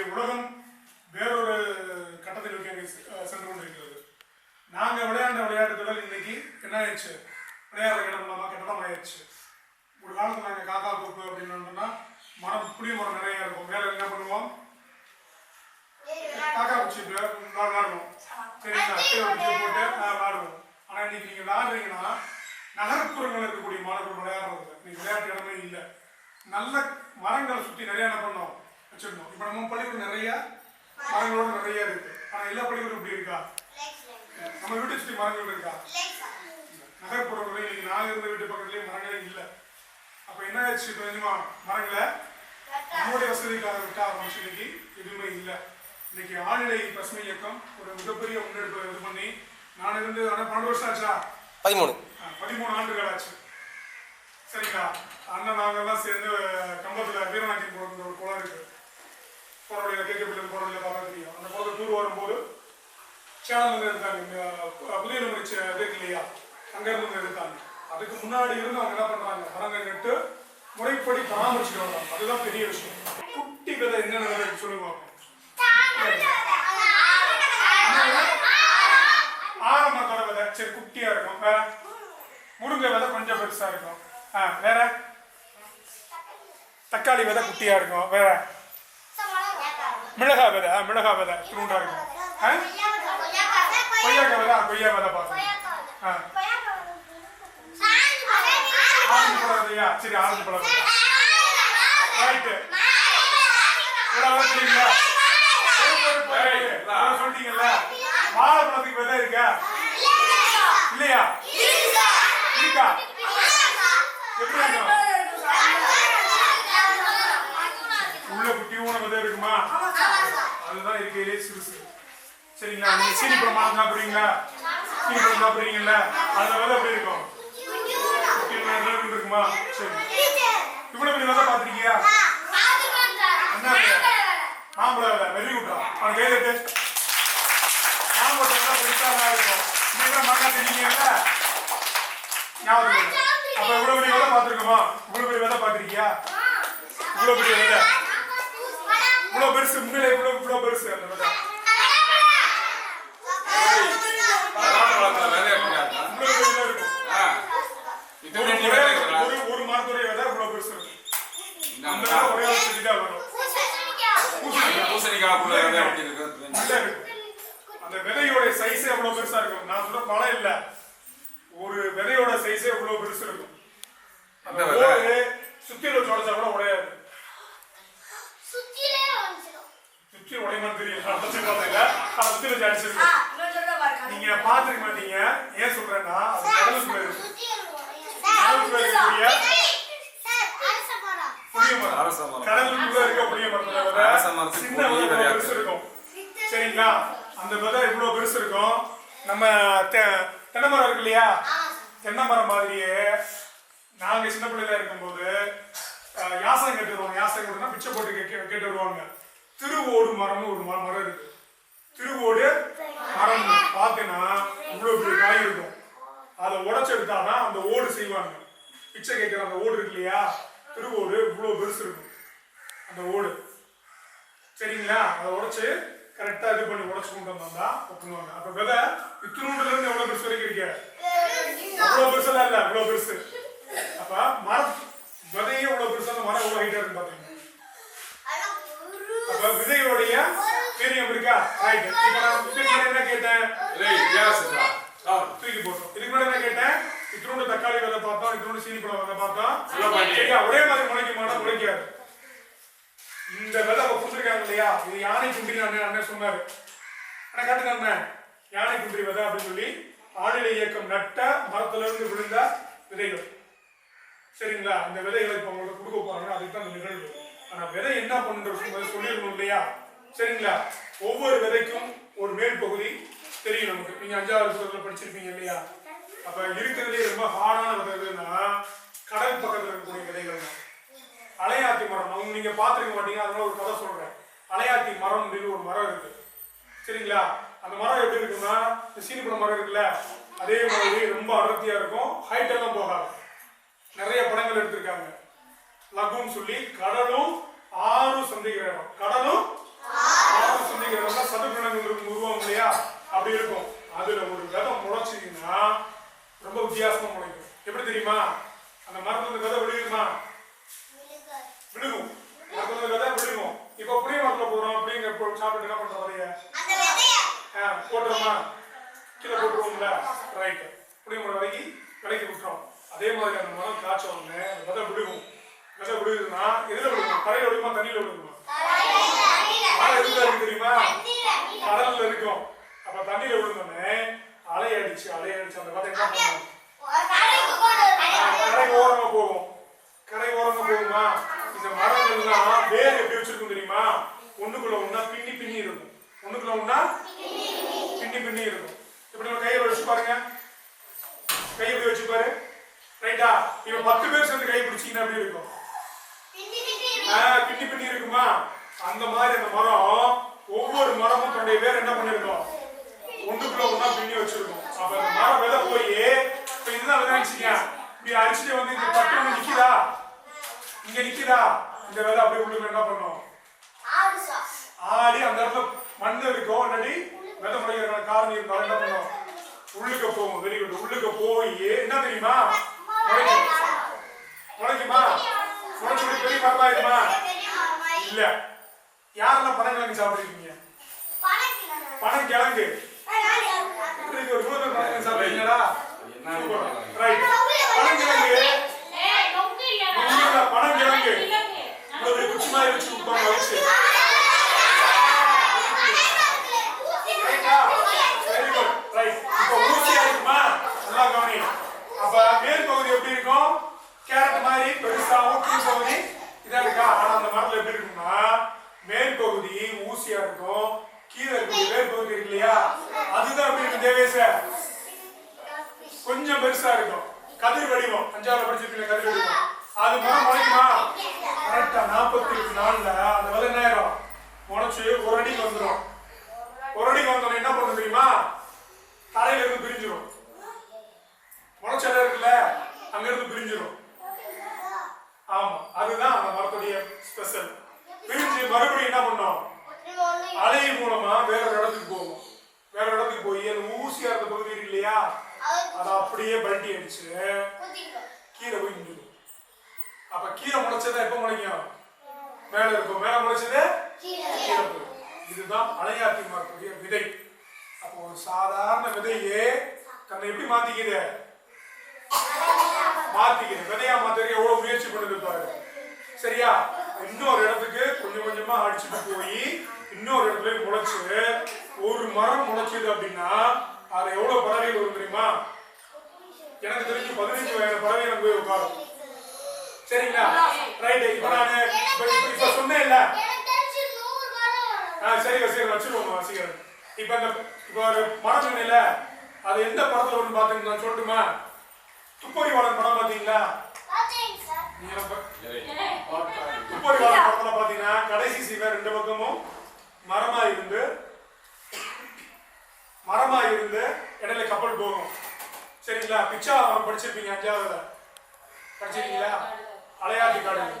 இன்றைக்கு உலகம் வேறொரு கட்டத்தில் செ- சென்று கொண்டிருக்கிறது. நாங்கள் விளையாண்ட விளையாட்டுகளில் இன்னைக்கு என்ன ஆயிடுச்சு விளையாடுற இடம் இல்லாமல் கட்டடம் ஆயிடுச்சு ஒரு காலத்தில் நாங்கள் காக்கா கொக்கு அப்படின்னு சொன்னால் மரம் புளிய மரம் நிறைய இருக்கும் மேலே என்ன பண்ணுவோம் காக்கா குச்சி விளாடுவோம் சரிங்களா கீழே குச்சி போட்டு அஹ், விளாடுவோம் ஆனால் இன்னைக்கு நீங்கள் விளாடுறீங்கன்னா நகர்ப்புறங்கள் இருக்கக்கூடிய மாணவர்கள் விளையாடுறது இல்லை இன்னைக்கு விளையாட்டு இடமே இல்லை நல்ல மரங்களை சுற்றி நிறைய என்ன பண்ணோம் வச்சிருந்தோம் இப்போ நம்ம பள்ளிக்கூடம் நிறைய மரங்களோட நிறைய இருக்கு. ஆனால் எல்லா பள்ளிக்கூடம் இப்படி இருக்கா? நம்ம வீட்டை சுற்றி மரங்கள் இருக்கா? நகர்ப்புறங்களில் இன்னைக்கு நான் இருந்த வீட்டு பக்கத்துலேயே மரங்களே இல்லை. அப்போ என்ன ஆச்சு தெரியுமா? மரங்களை நம்முடைய வசதிக்காக விட்ட ஆரம்பிச்சு இன்னைக்கு எதுவுமே இல்லை. இன்னைக்கு ஆழ்நிலை பசுமை இயக்கம் ஒரு மிகப்பெரிய முன்னெடுப்பு இது பண்ணி நான் இருந்து ஆனால் பன்னெண்டு வருஷம் ஆச்சா பதிமூணு. பதிமூணு ஆண்டுகள் ஆச்சு. சரிங்களா? அண்ணன் நாங்கெல்லாம் சேர்ந்து கம்பத்தில் வீரநாட்டியம் போகிற ஒரு குளம் இருக்கு. போகிற வழியில் கேட்கப்பட்ட போகிற வழியில் பார்த்தா தெரியும். அந்த போது டூர் வரும்போது சேனல் எடுத்தாங்க புதிய முடிச்ச இருக்கு இல்லையா? அங்கேருந்து எடுத்தாங்க அதுக்கு முன்னாடி இருந்து அவங்க என்ன பண்ணுறாங்க மரங்கள் நட்டு முறைப்படி பராமரிச்சுட்டு வராங்க. அதுதான் பெரிய விஷயம். குட்டி விதை என்னென்ன விதை சொல்லுவாங்க ஆரம்பத்தோட விதை சரி குட்டியா இருக்கும். வேற? முருங்கை விதை கொஞ்சம் பெருசா இருக்கும். ஆ வேற? தக்காளி விதை குட்டியா இருக்கும். வேற? மிளகா விதை ஆ, மிளகா இருக்கும் ஆ? கொய்யாக்காய் கொய்யா விதை பார்க்கணும் ஆ. சரி ஆரஞ்சு பழம் ரைட்டு இவ்வளவு சொல்லிட்டீங்கல்ல? வாழைப்பழத்துக்கு விதை இருக்கா? இல்லையா? இருக்கா. எப்படி இருக்கும் உள்ள குட்டியூன விதை இருக்குமா? அதுதான் இருக்கையிலே சிறுசு. சரிங்களா? நீங்க சீனி பழம் மரம் சாப்பிடுறீங்களா? சீனி பழம் சாப்பிடுறீங்கல்ல? அதுல விதை எப்படி இருக்கும்? இருக்குமா? சரி. இவ்வளவு பெரிய விதை பாத்திருக்கியா என்ன மாம்பழ விதை வெரி குட்டா. அவன் கையில இருக்கு மாம்பழம் எல்லாம் பெருசா தான் இருக்கும். நீங்க மண்ணா தெரியுங்கல்ல ஞாபகம். அப்ப இவ்வளவு பெரிய விதை பாத்திருக்கோமா இவ்வளவு பெரிய விதை பாத்திருக்கியா இவ்வளவு பெரிய விதை இவ்வளவு பெருசு முன்னிலை இவ்வளவு இவ்வளவு பெருசு அந்த ஆ. ஒரு மரத்துடைய விதை இவ்வளவு பெருசு. விதை ஒரே ஒரு செடிதான் வரும் அந்த பூசணிக்காய்க்குள்ள விதை இருக்கும் அந்த விதையோட சைஸே எவ்வளவு பெருசா இருக்கும் நான் சொல்ற பழம் இல்ல ஒரு விதையோட சைஸே எவ்வளவு பெருசு இருக்கும் அந்த சுத்தியில உடைச்சா கூட உடையாது சுத்தி உடையமான்னு தெரியல அடைச்சு பார்த்தீங்க அதை சுத்தி வச்சு நீங்க பாத்துக்க மாட்டீங்க. ஏன் சொல்றேன்னா அது கடலுக்குள்ள இருக்கு. கடலுக்குள்ள இருக்க புளிய மரத்துல சின்ன பெருசு இருக்கும். சரிங்களா? அந்த விதை இவ்வளவு பெருசு இருக்கும். நம்ம தெ- தென்னை மரம் இருக்கு இல்லையா? தென்னை மரம் மாதிரியே நாங்க சின்ன பிள்ளைல இருக்கும்போது யாசகம் கட்டு வருவாங்க. யாசகம் கட்டுனா பிச்சை போட்டு கேட்டு கேட்டு வருவாங்க. திருவோடு மரம்னு ஒரு மரம் மரம் இருக்கு. திருவோடு மரம். பார்த்தீங்கன்னா இவ்வளவு பெரிய காய் இருக்கும். அதை உடச்செடுத்தாதான் அந்த ஓடு செய்வாங்க. பிச்சை கேட்கிற அந்த ஓடு இருக்கு இல்லையா? திருவோடு இவ்வளவு பெருசு இருக்கும். அந்த ஓடு. சரிங்களா? அதை உடச்சு கரெக்டா இது பண்ணி உடச்சு கொண்டு வந்தா ஒப்புவாங்க அப்ப விதை இத்தினூண்டுல இருந்து எவ்வளவு பெருசு வரைக்கும் இருக்கு? அவ்வளவு பெருசெல்லாம் இல்ல இவ்வளவு பெருசு. அப்ப மரம் விதையே இவ்வளவு பெருசு அந்த மரம் எவ்வளவு ஹைட்டா இருக்கு பாத்தீங்க அப்ப விதையோடைய இருக்கா ரைட் இப்ப நான் இதுக்கு முன்னாடி என்ன கேட்டேன். ஆ. தூக்கி போட்டோம். இதுக்கு முன்னாடி என்ன கேட்டேன்? இத்தினோண்டு தக்காளி விதை பார்த்தோம் இத்தினோண்டு சீனி பழம் விதை பார்த்தோம். சரியா ஒரே மாதிரி முளைக்க மாட்டோம் முளைக்காது. இந்த விதை அவ கொடுத்துருக்காங்க இல்லையா? இது யானை குன்றி அண்ணன் அண்ணன் சொன்னாரு. ஆனா காட்டுங்க அண்ணன் யானை குன்றி விதை அப்படின்னு சொல்லி ஆளிலை இயக்கம் நட்ட மரத்துல இருந்து விழுந்த விதைகள். சரிங்களா? இந்த விதைகளை இப்ப உங்களுக்கு கொடுக்க போறாங்க. அதுக்கு தான் நிகழ்வு. ஆனா விதை என்ன பண்ணுறது சொல்லிடணும் இல்லையா? சரிங்களா? ஒவ்வொரு விதைக்கும் ஒரு மேல் பகுதி தெரியும் நமக்கு. நீங்க அஞ்சாவது புத்தகத்துல படிச்சிருப்பீங்க இல்லையா? அப்ப இருக்கிறதுலே ரொம்ப ஹார்டான விதைகள்னா கடல் பக்கத்துல இருக்கக்கூடிய விதைகள் தான். அலையாத்தி மரம். அவங்க நீங்க பாத்துருக்க மாட்டீங்க அதனால ஒரு கதை சொல்றேன். அலையாத்தி மரம் அப்படின்னு ஒரு மரம் இருக்கு. சரிங்களா? அந்த மரம் எப்படி இருக்குன்னா இந்த சீனிப்பழம் மரம் இருக்குல்ல அதே மாதிரி ரொம்ப அடர்த்தியா இருக்கும். ஹைட் எல்லாம் போகாது. நிறைய படங்கள் எடுத்திருக்காங்க. லகுன்னு சொல்லி கடலும் ஆறும் சந்திக்கிற இடம். கடலும் சொன்னீங்க சதுப்பினங்கள் இருக்கும் உருவம் இல்லையா? அப்படி இருக்கும். அதுல ஒரு விதை முளைச்சிங்கன்னா ரொம்ப வித்தியாசமா முளைக்கும். எப்படி தெரியுமா? அந்த மரத்துல விதை விழுகுமா? விழுகும். மரத்துல விதை விழுகும். இப்போ புளிய மரத்துல போடுறோம் அப்படிங்கிற பொருள் சாப்பிட்டு என்ன பண்றோம் விதைய? ஆ, போட்டுறோமா கீழே போட்டுருவோம்ல. ரைட் புளிய மரம் விலைக்கு விலைக்கு விட்டுறோம் அதே மாதிரி அந்த மரம் காய்ச்ச உடனே விதை விழுகும். விதை விழுகுதுன்னா எதுல விழுகும்? தரையில விழுகுமா? தண்ணியில விழுகுமா? எதுல இருக்கு தெரியுமா? கடல்ல இருக்கும். அப்ப தண்ணியில விழுந்தோடனே அலை அடிச்சு அலை அடிச்சு அந்த விதை என்ன பண்ணும் கரை ஓரமா போகும். கரை ஓரமா போகுமா? இந்த மரங்கள்லாம் வேர் எப்படி வச்சிருக்கும் தெரியுமா? ஒண்ணுக்குள்ள ஒண்ணா பின்னி பின்னி இருக்கும். ஒண்ணுக்குள்ள ஒண்ணா பின்னி பின்னி இருக்கும். இப்படி நம்ம கையை வச்சு பாருங்க. கை இப்படி வச்சு பாரு? ரைட்டா? இப்ப பத்து பேர் சேர்ந்து கை பிடிச்சீங்கன்னா எப்படி இருக்கும். பின்னி பின்னி இருக்குமா? அந்த மாதிரி அந்த மரம் ஒவ்வொரு மரமும் தன்னுடைய வேர் என்ன பண்ணிருக்கோம்? ஒண்ணுக்குள்ள ஒண்ணா பின்னி வச்சிருக்கோம். அப்ப அந்த மரம் விதை போய் இப்ப இதுதான் விதை வச்சுக்க இப்படி அரிசிட்டு வந்து இந்த பட்டு ஒண்ணு நிக்குதா? இங்க நிக்கிறா இந்த விதை அப்படியே உள்ளுக்குள்ள என்ன பண்ணும்? ஆடி அந்த இடத்துல மண் இருக்கும். இல்லாட்டி விதை முளைக்கிற காரணம் இருந்தாலும் என்ன பண்ணும்? உள்ளுக்க போகும் வெரி குட் உள்ளுக்க போய் என்ன தெரியுமா? முளைக்கும். முளைக்குமா? முளைச்சு பெரிய மரமாயிருமா இல்ல. யாரெல்லாம் பனங்கிழங்கு சாப்பிடுறீங்க பனங்கிழங்கு இப்படி ஒரு நூறு பனங்கிழங்கு சாப்பிடுறீங்களா ரைட் பனங்கிழங்கு உண்மையில பனங்கிழங்கு இப்படி குச்சி மாதிரி வச்சு விட்டாங்க வச்சு ரைட்டா வெரி குட் ரைட் இப்போ ஊசியா இருக்குமா நல்லா கவனி அப்ப மேல் பகுதி எப்படி இருக்கும் கேரட் மாதிரி பெருசாவும் கீழ் பகுதி இதா இருக்கா ஆனா அந்த மரத்துல எப்படி இருக்கும்னா மேல் பகுதி ஊசியா இருக்கும் கீழே இருக்கிற வேர் பகுதி இருக்கு இல்லையா அதுதான் எப்படி இருக்கும் தேவேச கொஞ்சம் பெருசா இருக்கும் கதிர் வடிவம் அஞ்சாவது படிச்சிருக்கீங்க கதிர் வடிவம் அது மரம் முளைக்குமா கரெக்டா நாற்பத்தி எட்டு நாள்ல அந்த விதை என்ன ஆயிரும் முளைச்சு ஒரு அடிக்கு வந்துடும் ஒரு அடிக்கு வந்தோம் என்ன பண்ண தெரியுமா தரையில இருந்து பிரிஞ்சிரும் முளைச்ச இடம் இருக்குல்ல அங்க இருந்து பிரிஞ்சிரும் ஆமா அதுதான் அந்த மரத்துடைய ஸ்பெஷல் பிரிஞ்சு மறுபடியும் என்ன பண்ணோம்? அலை மூலமா வேற ஒரு இடத்துக்கு போகும் வேற இடத்துக்கு போய் அந்த ஊசியா இருந்த பகுதி இருக்கு இல்லையா? அதை அப்படியே பல்ட்டி அடிச்சு கீழே போய் நின்றுடும் அப்ப கீழே முளைச்சதா எப்ப முளைக்கும்? மேல இருக்கும். மேல முளைச்சது கீழே போகும். இதுதான் அலையாத்தி மரத்துடைய விதை. அப்போ ஒரு சாதாரண விதையே தன்னை எப்படி மாத்திக்குது? மாத்திக்குது விதையா மாத்திக்க எவ்வளவு முயற்சி பண்ணுது சரியா? இன்னொரு இடத்துக்கு கொஞ்சம் கொஞ்சமா அடிச்சுட்டு போய் இன்னொரு இடத்துல முளைச்சு ஒரு மரம் முளைச்சது அப்படின்னா அதுல எவ்வளவு பறவைகள் வரும் தெரியுமா? எனக்கு தெரிஞ்சு பதினஞ்சு வயது பறவை எனக்கு போய் உட்காரும். சரிங்களா? ரைட் இப்ப நான் இப்ப சொன்னேன் இல்ல ஆ சரி சரி வச்சிருவோம் வசீகரன். இப்ப இந்த இப்ப ஒரு சொன்னேன்ல அது எந்த படத்துல ஒன்று பாத்தீங்க நான் சொல்லட்டுமா? துப்பறி வாழன் படம் பாத்தீங்களா துப்பறி வாழன் படத்துல பாத்தீங்கன்னா கடைசி சீவை ரெண்டு பக்கமும் மரமா இருந்து மரமா இருந்து இடையில கப்பல் போகும். சரிங்களா? பிச்சா அவன் படிச்சிருப்பீங்க அஞ்சாவதுல. படிச்சிருக்கீங்களா? அலையாத்தி காடுகள்.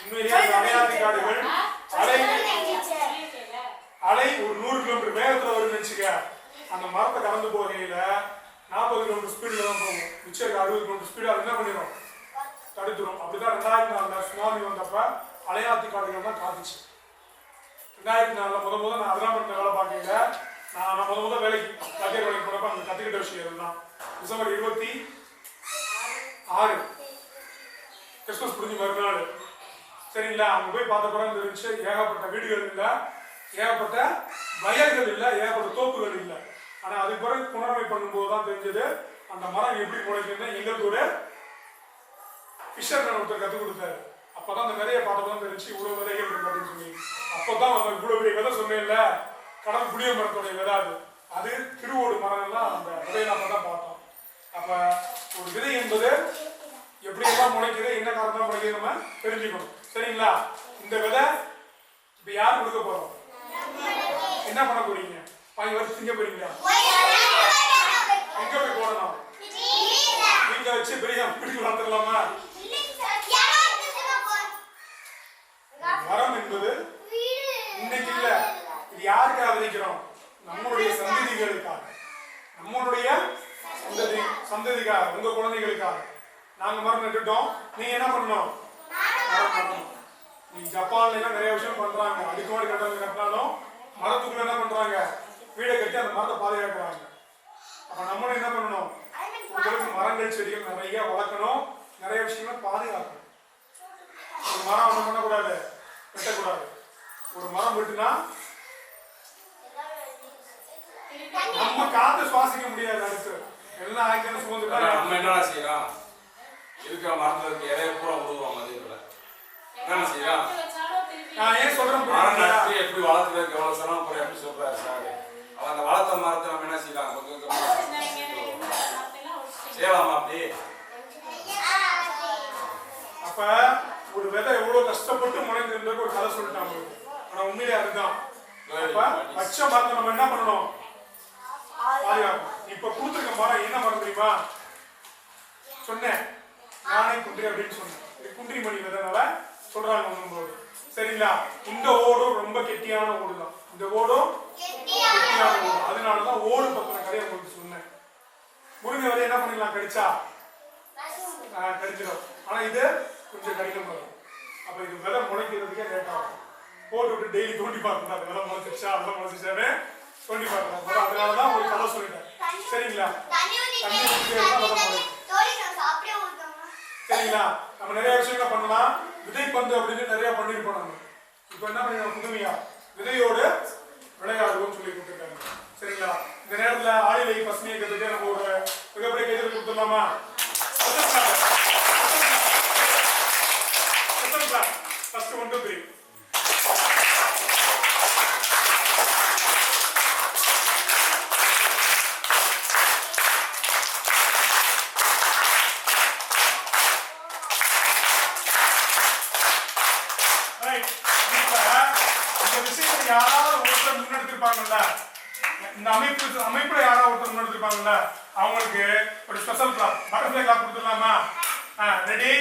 உண்மையிலேயே அந்த அலையாத்தி காடுகள் அலை அலை ஒரு நூறு கிலோமீட்டர் வேகத்துல வரும்னு வச்சுக்க அந்த மரத்தை கடந்து போகையில நாற்பது கிலோமீட்டர் ஸ்பீடில் தான் போகும். மிச்சம் இருக்க அறுபது கிலோமீட்டர் ஸ்பீடு அது என்ன பண்ணிடும் தடுத்துரும். அப்படிதான் ரெண்டாயிரத்தி நாலில் சுனாமி வந்தப்ப அலையாத்தி காடுகள் தான் காத்துச்சு. ரெண்டாயிரத்தி நாலில் முத முத நான் அதெல்லாம் பண்ண வேலை பார்க்கல. நான் நான் முத முத வேலைக்கு கத்தியர் வேலைக்கு போனப்ப அங்கே கற்றுக்கிட்ட விஷயம் இதுதான் டிசம்பர் இருபத்தி ஆறு. கிறிஸ்மஸ் புரிஞ்சு மறுநாள். சரிங்களா? அங்கே போய் பார்த்த படம் இருந்துச்சு ஏகப்பட்ட வீடுகள் இல்லை ஏகப்பட்ட வயல்கள் இல்லை ஏகப்பட்ட தோப்புகள் இல்லை. ஆனால் அதுக்கு பிறகு புனரமை பண்ணும்போது தான் தெரிஞ்சது. அந்த மரம் எப்படி முளைக்குன்னு எங்களுக்கு ஒரு ஃபிஷர்மேன் ஒருத்தர் கற்றுக் கொடுத்தாரு. அப்பதான் அந்த விதையை தான் தெரிஞ்சு இவ்வளோ விதைகள் இருக்கு அப்படின்னு சொல்லி. அப்பதான் அந்த இவ்வளோ பெரிய விதை சொன்னேன்ல கடல் புளிய மரத்துடைய விதை அது. அது திருவோடு மரம்லாம் அந்த விதையில அப்போ தான் பார்த்தோம். அப்போ ஒரு விதை என்பது எப்படி எல்லாம் முளைக்குது என்ன காரணம் முளைக்குது நம்ம தெரிஞ்சுக்கணும். சரிங்களா? இந்த விதை இப்போ யார் கொடுக்க போகிறோம் என்ன பண்ண போறீங்க? வாங்கி வச்சு திங்க போறீங்களா? எங்க போய் போடணும்? வீட்டுல வச்சு பெரிய பிடிச்சி வளர்த்துக்கலாமா மரம் என்பது இன்னைக்கு இல்ல. இது யாருக்காக விதைக்கிறோம்? நம்மளுடைய சந்ததிகளுக்காக. நம்மளுடைய சந்ததி சந்ததிக்காக உங்க குழந்தைகளுக்காக. நாங்க மரம் நட்டுட்டோம். நீங்க என்ன பண்ணணும்? மரம் நீ ஜப்பான்ல நிறைய விஷயம் பண்றாங்க. அடுக்குமாடி கட்டணம் கட்டினாலும் மரத்துக்குள்ள என்ன பண்றாங்க? மரத்தை பாதுகாக்கிறாங்க அப்ப நம்மளும் என்ன பண்ணணும்? உங்களுக்கு மரங்கள் செடிகள் நிறைய வளர்க்கணும். நிறைய விஷயங்களை பாதுகாக்கணும். ஒரு மரம் ஒண்ணு பண்ணக்கூடாது. வெட்டக்கூடாது. ஒரு மரம் வெட்டுனா நம்ம காத்து சுவாசிக்க முடியாது அடுத்து. எல்லாம் ஆக்கியம் சுமந்துட்டா நம்ம என்னடா செய்யலாம்? இருக்கிற மரத்துல இருக்க இலைய பூரா விடுவோம் மதியத்துல என்ன செய்யலாம்? நான் ஏன் சொல்றேன் மரம் எப்படி வளர்த்துறதுக்கு எவ்வளவு சிரமம் எப்படி சொல்றாரு சார். அவன் அந்த வளர்த்த மரத்தை நம்ம என்ன செய்யலாம்? கொஞ்சம் கொஞ்சமா செய்யலாமா அப்படி? அப்ப ஒரு விதை எவ்வளவு கஷ்டப்பட்டு முளைஞ்சிருந்தது ஒரு கதை சொல்லிட்டாங்க. ஆனா உண்மையிலே அதுதான். அப்ப பச்சை மரத்தை நம்ம என்ன பண்ணணும்? பாதுகாக்கணும். இப்ப கொடுத்துருக்க மரம் என்ன மரம் தெரியுமா? சொன்னேன். யானை குன்றி அப்படின்னு சொன்னேன். இது குன்றி மணி விதனால சொல்றாங்க சரிங்களா? இந்த ஓடும் ரொம்ப கெட்டியான ஓடு தான் இந்த ஓடும்? அதனாலதான் ஓடு பத்தின கதையை உங்களுக்கு சொன்னேன். முருங்கை விதை என்ன பண்ணிக்கலாம் கடிச்சா? கடிச்சிடும். ஆனா இது கொஞ்சம் கடினம் வரும். அப்ப இது விதை முளைக்கிறதுக்கே லேட் ஆகும். போட்டு விட்டு டெய்லி தோண்டி பார்க்கணும். அது விதை முளைச்சிருச்சா? விதை முளைச்சிச்சானே தோண்டி பார்க்கணும். வரும் அதனாலதான் ஒரு கதை சொல்லிட்டேன். சரிங்களா? சரிங்களா? நம்ம நிறைய விஷயங்களை பண்ணலாம். விதை பந்து அப்படின்னு நிறைய பண்ணிருப்போம் நம்ம இப்போ என்ன பண்ணிருக்கோம்? புதுமையா? விதையோடு விளையாடுவோம் சொல்லி கொடுத்துருக்காங்க. சரிங்களா? இந்த நேரத்துல ஆளிலை பசுமை இயக்கத்துக்கு நம்ம ஒரு மிகப்பெரிய கைதல் கொடுத்துடலாமா? ஃபர்ஸ்ட் ஒன்று டூ த்ரீ ரைட் இப்ப இந்த விஷயத்தை யாராவது ஒருத்தர் முன்னெடுத்திருப்பாங்கல்ல இந்த அமைப்பு அமைப்புல யாராவது ஒருத்தர் முன்னெடுத்திருப்பாங்கல்ல அவங்களுக்கு ஒரு ஸ்பெஷல் கிளாப் பட்டர்ஃபிளை கிளாப் கொடுத்துடலாமா? ரெடி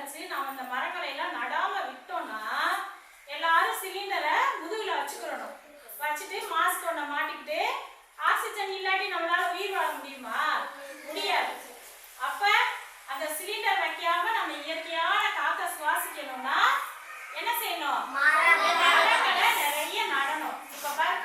கழிச்சு நாம் அந்த மரங்களையெல்லாம் நடாம விட்டோம்னா எல்லாரும் சிலிண்டரை முதுகுல வச்சுக்கிறணும். வச்சுட்டு மாஸ்க் ஒன்றை மாட்டிக்கிட்டு ஆக்சிஜன் இல்லாட்டி நம்மளால உயிர் வாழ முடியுமா? முடியாது. அப்ப அந்த சிலிண்டர் வைக்காம நம்ம இயற்கையான காக்க சுவாசிக்கணும்னா என்ன செய்யணும்? நிறைய நடணும். இப்ப பாரு